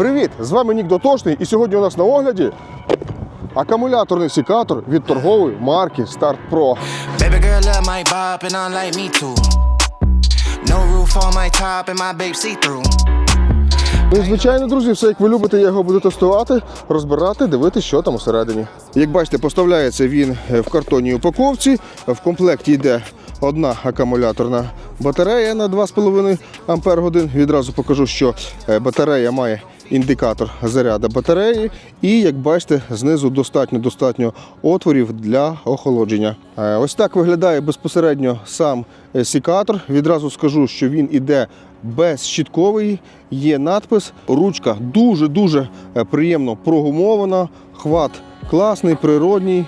Привіт! З вами Нік Дотошний і сьогодні у нас на огляді акумуляторний секатор від торгової марки Start Pro. Ну і звичайно, друзі, все як ви любите, я його буду тестувати, розбирати, дивитися, що там усередині. Як бачите, поставляється він е, в картонній упаковці. В комплекті йде одна акумуляторна батарея на 2,5 Ампер годин. Відразу покажу, що е, батарея має індикатор заряду батареї. І як бачите, знизу достатньо достатньо отворів для охолодження. Е, Ось так виглядає безпосередньо сам сікатор. секатор. Відразу скажу, що він іде безщітковий, є надпис. Ручка дуже-дуже е, приємно прогумована, хват класний, природній.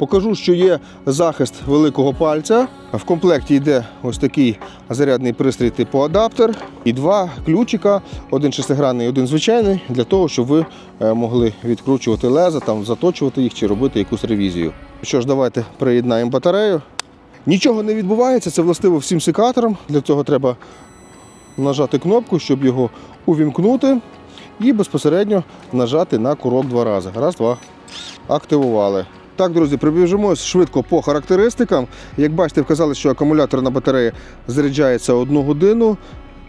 Покажу, що є захист великого пальця. В комплекті йде ось такий зарядний пристрій типу адаптер і два ключика, один шестигранний, один звичайний, для того, щоб ви е, могли відкручувати леза, там заточувати їх чи робити якусь ревізію. Що ж, давайте приєднаємо батарею. Нічого не відбувається, це властиво всім секаторам. Для цього треба нажати кнопку, щоб його увімкнути, і безпосередньо нажати на курок два рази. Раз, два. Активували. Так, друзі, прибіжимось швидко по характеристикам. Як бачите, вказали, що акумуляторна батарея заряджається одну годину.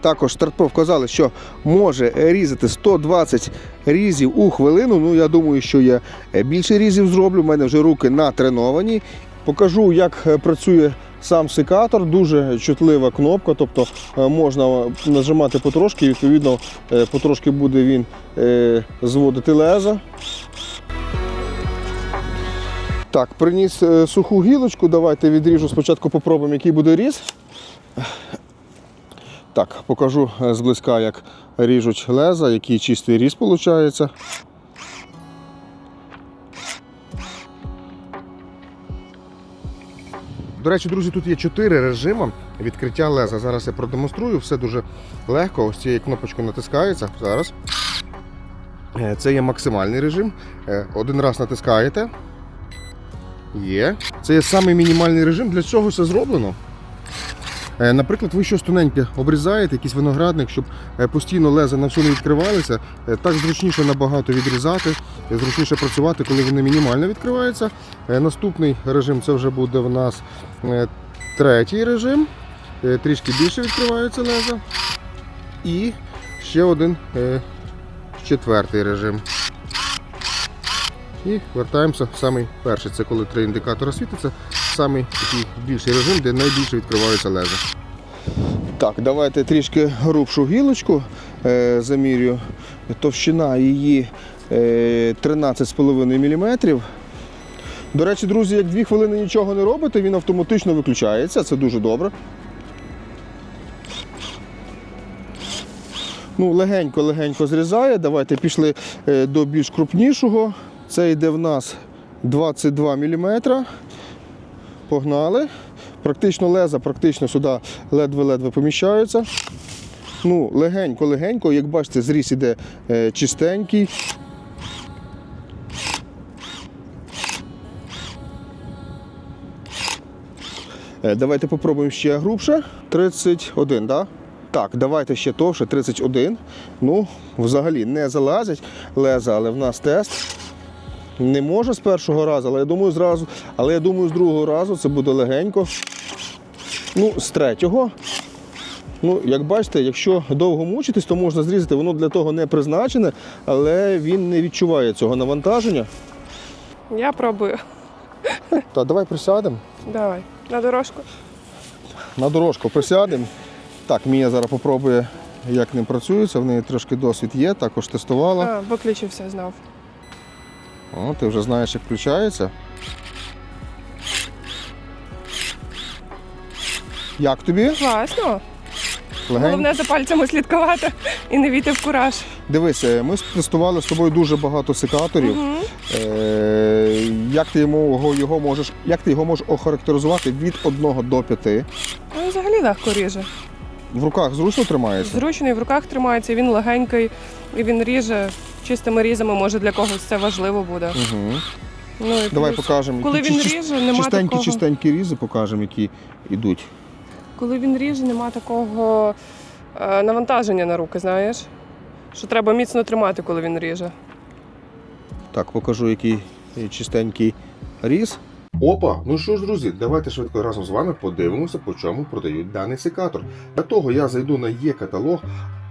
Також StartPro вказали, що може різати 120 різів у хвилину. Ну, я думаю, що я більше різів зроблю. У мене вже руки натреновані. Покажу, як е, працює сам секатор. Дуже чутлива кнопка, тобто е, можна нажимати потрошки, і відповідно е, потрошки буде він е, зводити леза. Так, приніс е, суху гілочку. Давайте відріжу спочатку попробуємо, який буде різ. Так, покажу е, зблизька, як ріжуть леза, який чистий різ виходить. До речі, друзі, тут є чотири режими відкриття леза. Зараз я продемонструю, все дуже легко. Ось цією кнопочкою натискається. Зараз. Е, Це є максимальний режим. Один раз натискаєте. Є. Це є самий мінімальний режим. Для чого це зроблено? Е, Наприклад, ви щось тоненьке обрізаєте, якийсь виноградник, щоб е, постійно леза на всьому відкривалися. Е, Так зручніше набагато відрізати, зручніше працювати, коли вони мінімально відкриваються. Наступний режим це вже буде в нас третій режим. Трішки більше відкриваються леза. І ще один четвертий режим. І вертаємося в самий перший. Це коли три індикатори світиться. Самий такий більший режим, де найбільше відкриваються леза. Так, давайте трішки грубшу гілочку е, замірю. Товщина її е, 13,5 мм. До речі, друзі, як 2 хвилини нічого не робите, він автоматично виключається. Це дуже добре. Ну, легенько-легенько зрізає. Давайте пішли е, до більш крупнішого. Це йде в нас 22 мм. Погнали. Практично леза, практично сюди ледве-ледве поміщаються. Ну, легенько-легенько, як бачите, зріз іде е, чистенький. Е, Давайте попробуємо ще грубше. 31, так? Да? Так, давайте ще товше, 31. Ну, взагалі не залазять леза, але в нас тест. Не може з першого разу, але я думаю, зразу. Але я думаю, з другого разу це буде легенько. Ну, з третього. Ну, як бачите, якщо довго мучитись, то можна зрізати. Воно для того не призначене, але він не відчуває цього навантаження. Я пробую. Та давай присядемо. Давай. На дорожку. На дорожку присядемо. Так, Мія зараз попробує, як ним працюється. В неї трошки досвід є, також тестувала. А, виключився знов. О, ти вже знаєш, як включається. Як тобі? Класно. Легенько? Головне за пальцями слідкувати і не війти в кураж. Дивись, ми тестували з тобою дуже багато секаторів. Е, як ти йому його можеш, як ти його можеш охарактеризувати від 1 до 5? Ну, взагалі легко ріже. В руках зручно тримається? Зручний в руках тримається, він легенький і він ріже чистими різами, може для когось це важливо буде. Угу. Ну, і Давай плюс, покажемо. Коли він ріже, нема чистенькі, такого. чистенькі різи покажемо, які йдуть. Коли він ріже, нема такого е, навантаження на руки, знаєш. що треба міцно тримати, коли він ріже. Так, покажу, який чистенький різ. Опа, ну що ж, друзі, давайте швидко разом з вами подивимося, по чому продають даний секатор. Для того я зайду на є-каталог,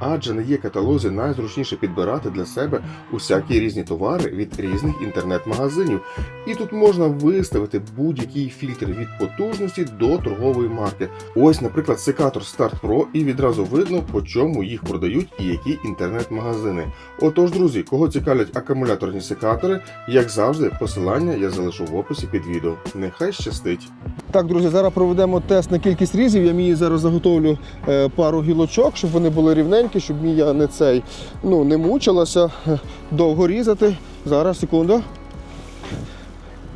адже на є-каталозі найзручніше підбирати для себе усякі різні товари від різних інтернет-магазинів. І тут можна виставити будь-який фільтр від потужності до торгової марки. Ось, наприклад, секатор Start Pro, і відразу видно, по чому їх продають і які інтернет-магазини. Отож, друзі, кого цікавлять акумуляторні секатори, як завжди, посилання я залишу в описі під відео. Нехай щастить. Так, друзі, зараз проведемо тест на кількість різів. Я мені зараз заготовлю е, пару гілочок, щоб вони були рівненькі, щоб мія не цей ну не мучилася е, довго різати. Зараз, секунду.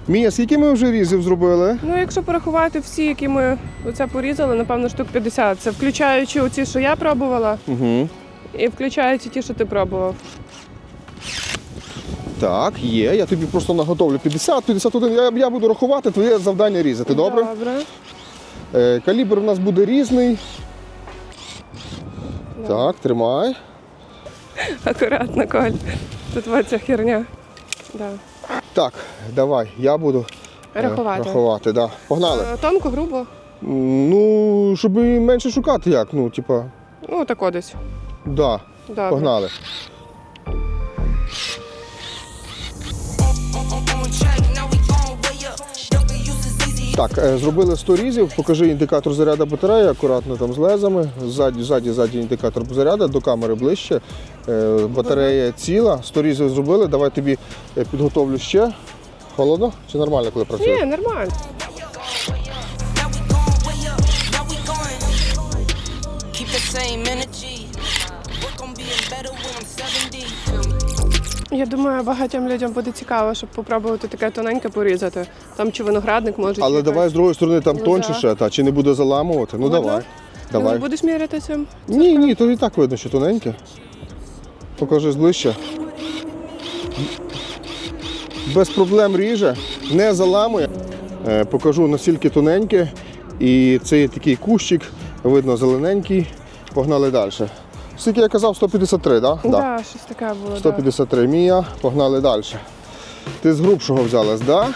Мія, скільки ми вже різів зробили? Ну, якщо порахувати всі, які ми оце порізали, напевно, штук 50. Це включаючи оці, що я пробувала, Угу. і включаючи ті, що ти пробував. Так, є. Я тобі просто наготовлю 50, 51. Я, я буду рахувати, твоє завдання різати. Добре? Добре. Е, калібр у нас буде різний. Так, тримай. Акуратно, Коль. Тут ось херня. Да. Так, давай, я буду е, Рахувати. рахувати да. Погнали. Е, Тонко, грубо. Ну, щоб і менше шукати, як? Ну, типа, Ну, так десь. да, Добре. погнали. Так, е, зробили 100 різів, покажи індикатор заряду батареї, акуратно там з лезами. Ззаді, ззаді, ззаді індикатор заряду, до камери ближче. Е, Батарея ціла, 100 різів зробили. Давай тобі е, підготовлю ще. Холодно чи нормально, коли працює? Ні, нормально. Keep the same energy. Я думаю, багатьом людям буде цікаво, щоб попробувати таке тоненьке порізати. Там чи виноградник може. Але чи давай якась- з другої сторони там Ну, тонче да. ще, та, чи не буде заламувати. Ну давай. Ну, Давай. будеш міряти цим? Ні, ні, то і так видно, що тоненьке. Покажи зближче. Без проблем ріже, не заламує. Е, Покажу наскільки тоненьке. І це є такий кущик, видно зелененький. Погнали далі. Скільки я казав, 153, так? Так, да, щось таке було. Да. 153 мія, погнали далі. Ти з грубшого взялась, так? Да?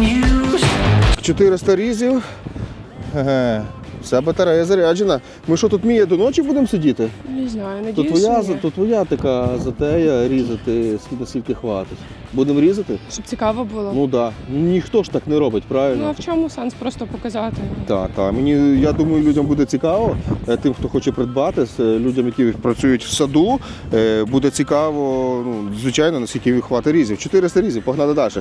Used. 400 різів. Вся батарея заряджена. Ми що тут Мія до ночі будемо сидіти? Не знаю, надіюсь, твоя, ні. то твоя така затея різати, скільки скільки хватить. Будемо різати? Щоб цікаво було. Ну так. Да. Ніхто ж так не робить, правильно? Ну, а в чому сенс просто показати? Так, так. Мені я думаю, людям буде цікаво. е, Тим, хто хоче придбати, е, людям, які працюють в саду, е, буде цікаво, ну, звичайно, наскільки хватить різів. 400 різів, погнали далі.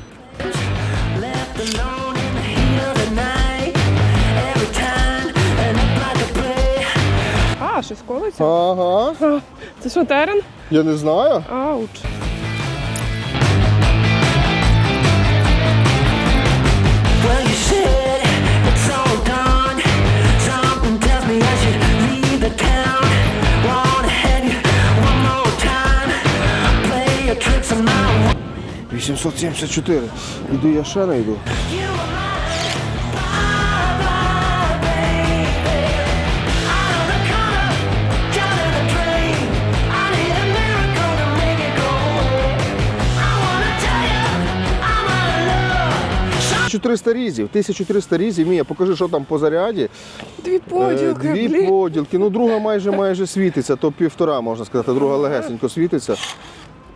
Щось колиться? Ага, Це що, терен? я не знаю. Ауч. You said it's all done. Something tells 1300 різів, 1300 різів. Мія, покажи, що там по заряді. Дві Е, поділки, Дві блін. поділки. Ну, друга майже майже світиться, то півтора, можна сказати, друга легесенько світиться.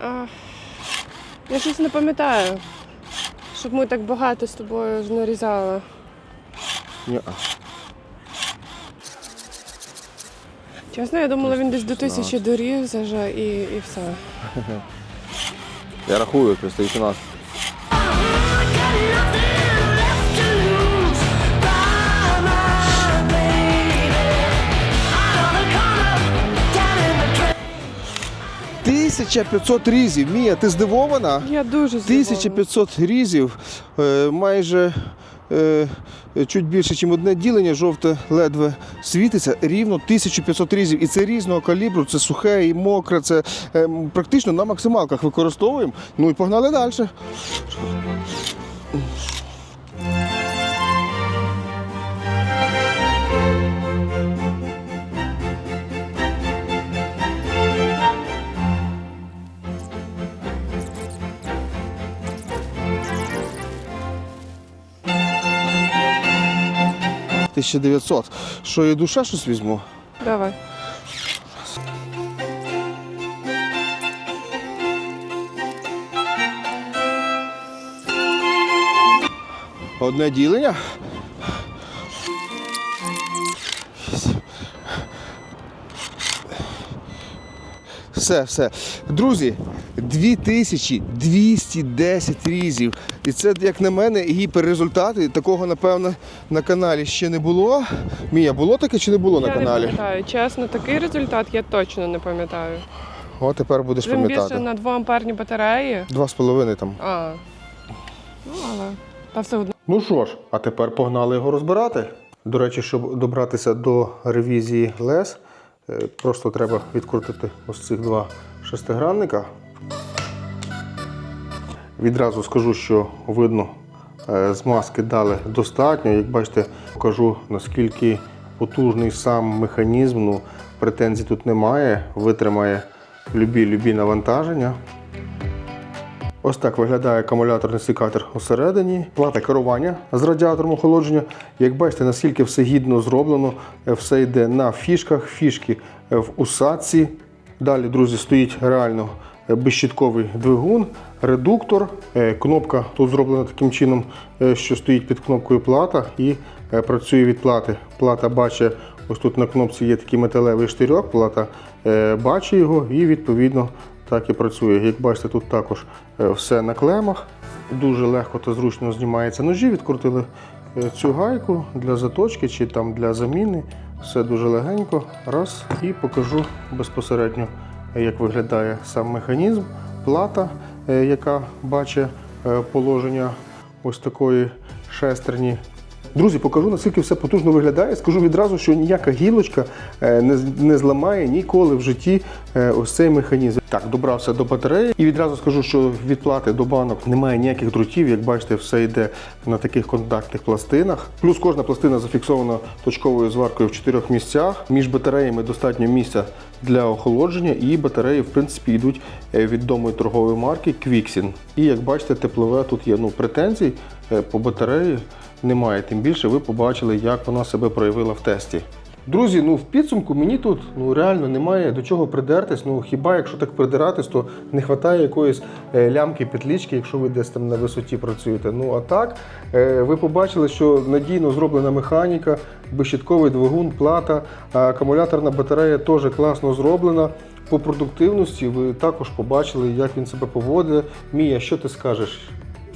А, я щось не пам'ятаю, щоб ми так багато з тобою ж нарізали. Ні. Чесно, я думала, він десь до тисячі доріг заже і, і все. Я рахую, 318. 1500 різів. Мія, ти здивована? Я дуже здивована. 1500 різів, е, майже е, чуть більше, ніж одне ділення, жовте ледве світиться, рівно 1500 різів. І це різного калібру, це сухе і мокре, це е, практично на максималках використовуємо. Ну і погнали далі. Тисяча 900. Що і душа щось візьму? Давай. Одне ділення. Все, все. Друзі, 2210 різів. І це, як на мене, гіперрезультат. І такого, напевно, на каналі ще не було. Мія, було таке чи не було на я не каналі? пам'ятаю. Чесно, такий результат я точно не пам'ятаю. О, тепер будеш Тим більше на 2 амперні батареї. Два з половиною там. А. Ну, але. Та все одно. Ну що ж, а тепер погнали його розбирати. До речі, щоб добратися до ревізії лес, е, просто треба відкрутити ось цих два шестигранника. Відразу скажу, що видно, е, змазки дали достатньо. Як бачите, покажу наскільки потужний сам механізм. Ну, претензій тут немає, витримає любі-любі навантаження. Ось так виглядає акумуляторний секатор усередині. Плата керування з радіатором охолодження. Як бачите, наскільки все гідно зроблено, е, все йде на фішках, фішки е, в усадці. Далі, друзі, стоїть реально безщітковий двигун, редуктор. Е, Кнопка тут зроблена таким чином, е, що стоїть під кнопкою плата і е, працює від плати. Плата бачить, ось тут на кнопці є такий металевий штирьок, плата бачить його і відповідно так і працює. Як бачите, тут також все на клемах. Дуже легко та зручно знімаються ножі. Відкрутили цю гайку для заточки чи там для заміни. Все дуже легенько. Раз і покажу безпосередньо, як виглядає сам механізм, плата, е, яка бачить е, положення ось такої шестерні. Друзі, покажу, наскільки все потужно виглядає. Скажу відразу, що ніяка гілочка е, не, зламає ніколи в житті е, ось цей механізм. Так, добрався до батареї і відразу скажу, що від плати до банок немає ніяких дротів. Як бачите, все йде на таких контактних пластинах. Плюс кожна пластина зафіксована точковою зваркою в чотирьох місцях. Між батареями достатньо місця для охолодження, і батареї, в принципі, йдуть е, відомої торгової марки Quixin. І як бачите, теплове тут є ну, претензій по батареї немає. Тим більше ви побачили, як вона себе проявила в тесті. Друзі, ну в підсумку мені тут ну реально немає до чого придертись. Ну хіба якщо так придиратись, то не вистачає якоїсь е, лямки, петлічки, якщо ви десь там на висоті працюєте. Ну а так, е, ви побачили, що надійно зроблена механіка, безщитковий двигун, плата, акумуляторна батарея теж класно зроблена. По продуктивності ви також побачили, як він себе поводить. Мія, що ти скажеш?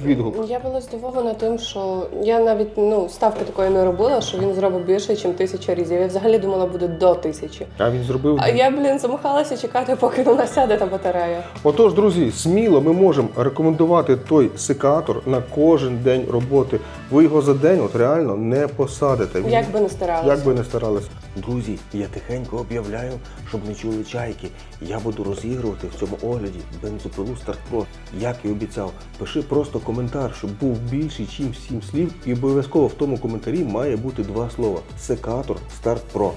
Відгук. Я була здивована тим, що я навіть ну ставки такої не робила, що він зробить більше, ніж тисяча різів. Я взагалі думала, буде до тисячі. А він зробив А я, блін, замахалася чекати, поки вона сяде та батарея. Отож, друзі, сміло ми можемо рекомендувати той секатор на кожен день роботи. Ви його за день от реально не посадите. Він- Як би не старалася. Як би не старались. Друзі, я тихенько об'являю, щоб не чули чайки. Я буду розігрувати в цьому огляді бензопилу Start Pro. Як і обіцяв, пиши просто коментар, щоб був більший, чим сім слів, і обов'язково в тому коментарі має бути два слова: секатор Старт Pro.